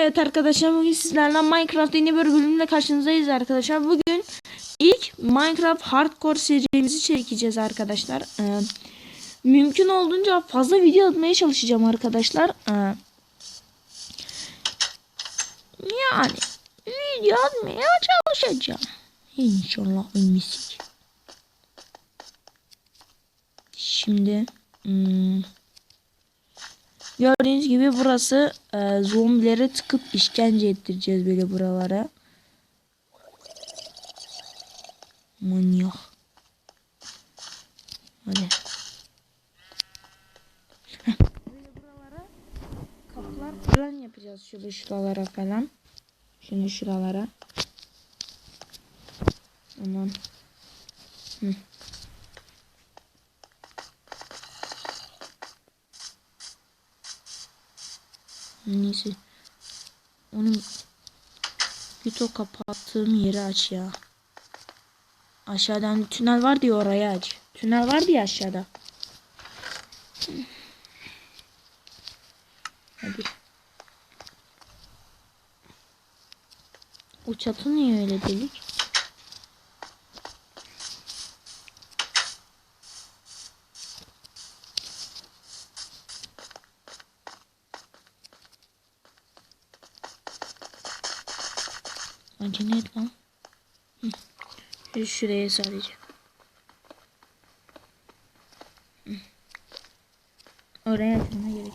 Evet arkadaşlar bugün sizlerle Minecraft yeni bir bölümle karşınızdayız arkadaşlar. Bugün ilk Minecraft Hardcore serimizi çekeceğiz arkadaşlar. Ee, mümkün olduğunca fazla video atmaya çalışacağım arkadaşlar. Ee, yani video atmaya çalışacağım. İnşallah ölmesik. Şimdi hmm, Gördüğünüz gibi burası e, zombilere tıkıp işkence ettireceğiz böyle buralara. Manyak. Hadi. Böyle buralara kapılar falan yapacağız şöyle şuralara falan. Şimdi şuralara. Aman. Hı. Neyse. Onun Yuto kapattığım yeri aç ya. Aşağıdan tünel var diye orayı aç. Tünel var diye aşağıda. Hadi. O çatı niye öyle delik? Acele et lan. Hı. Şu Şuraya sadece. Hı. Oraya açmana gerek.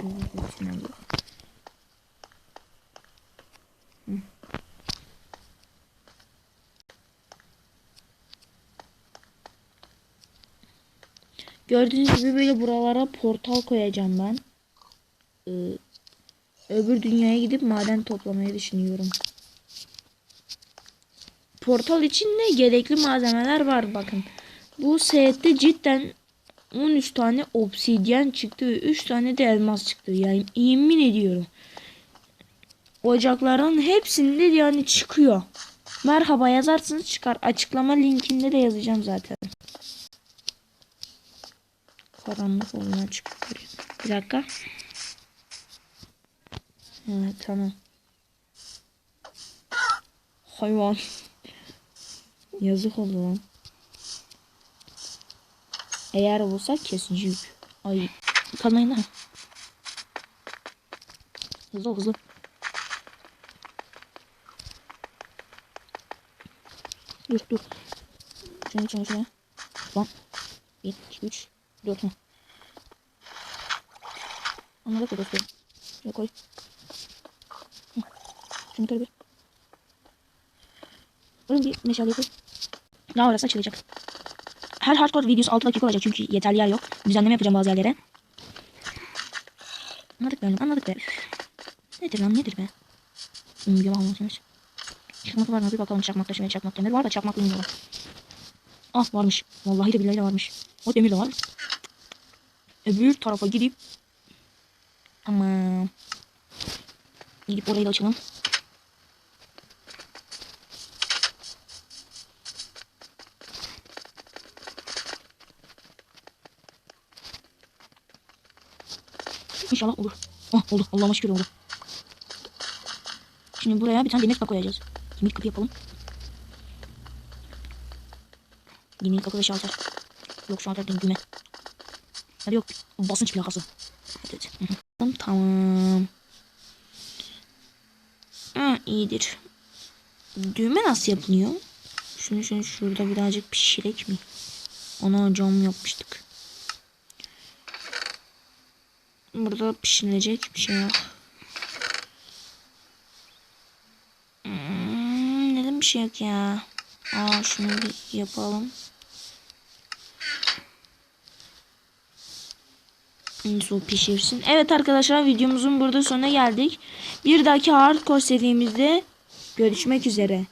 Gördüğünüz gibi böyle buralara portal koyacağım ben. Ee, öbür dünyaya gidip maden toplamayı düşünüyorum portal için de gerekli malzemeler var bakın. Bu sette cidden 13 tane obsidyen çıktı ve 3 tane de elmas çıktı. Yani yemin ediyorum. Ocakların hepsinde yani çıkıyor. Merhaba yazarsınız çıkar. Açıklama linkinde de yazacağım zaten. Karanlık olduğuna çıkıyor. Bir dakika. Evet tamam. Hayvan. Yazık oldu lan. Eğer bulsak kesinci yük. Ay kanayın ha. Hızlı hızlı. Dur dur. Şunu şunu şunu. Tamam. 1, 2, 3, 4 mu? Onları koy dostum. Şuraya koy. Şunu koy bir. Oğlum bir meşale koy. Daha orası açılacak. Her hardcore videosu 6 dakika olacak çünkü yeterli yer yok. Düzenleme yapacağım bazı yerlere. Anladık be anladık be. Nedir lan nedir be? Bilmiyorum anlatmış. Çakmak var mı bir bakalım çakmakta şimdi çakmak demir var da çakmak bilmiyorum. Ah varmış. Vallahi de billahi de varmış. O demir de var. Öbür tarafa gidip Tamam. Gidip orayı da açalım. İnşallah olur. Oh oldu. Allah'ıma şükür oldu. Şimdi buraya bir tane demir kapı koyacağız. Demir kapı yapalım. Demir kapı ve şalter. Yok şalter değil düğme. Hadi yok basınç plakası. Evet. Hı. Tamam. Ha, iyidir. Düğme nasıl yapılıyor? Şunu şunu şurada birazcık pişirek mi? Ona cam yapmıştık. Burada pişirilecek bir şey yok. Hmm, neden bir şey yok ya? Aa şunu bir yapalım. Su pişirsin. Evet arkadaşlar videomuzun burada sonuna geldik. Bir dahaki hardcore serimizde görüşmek üzere.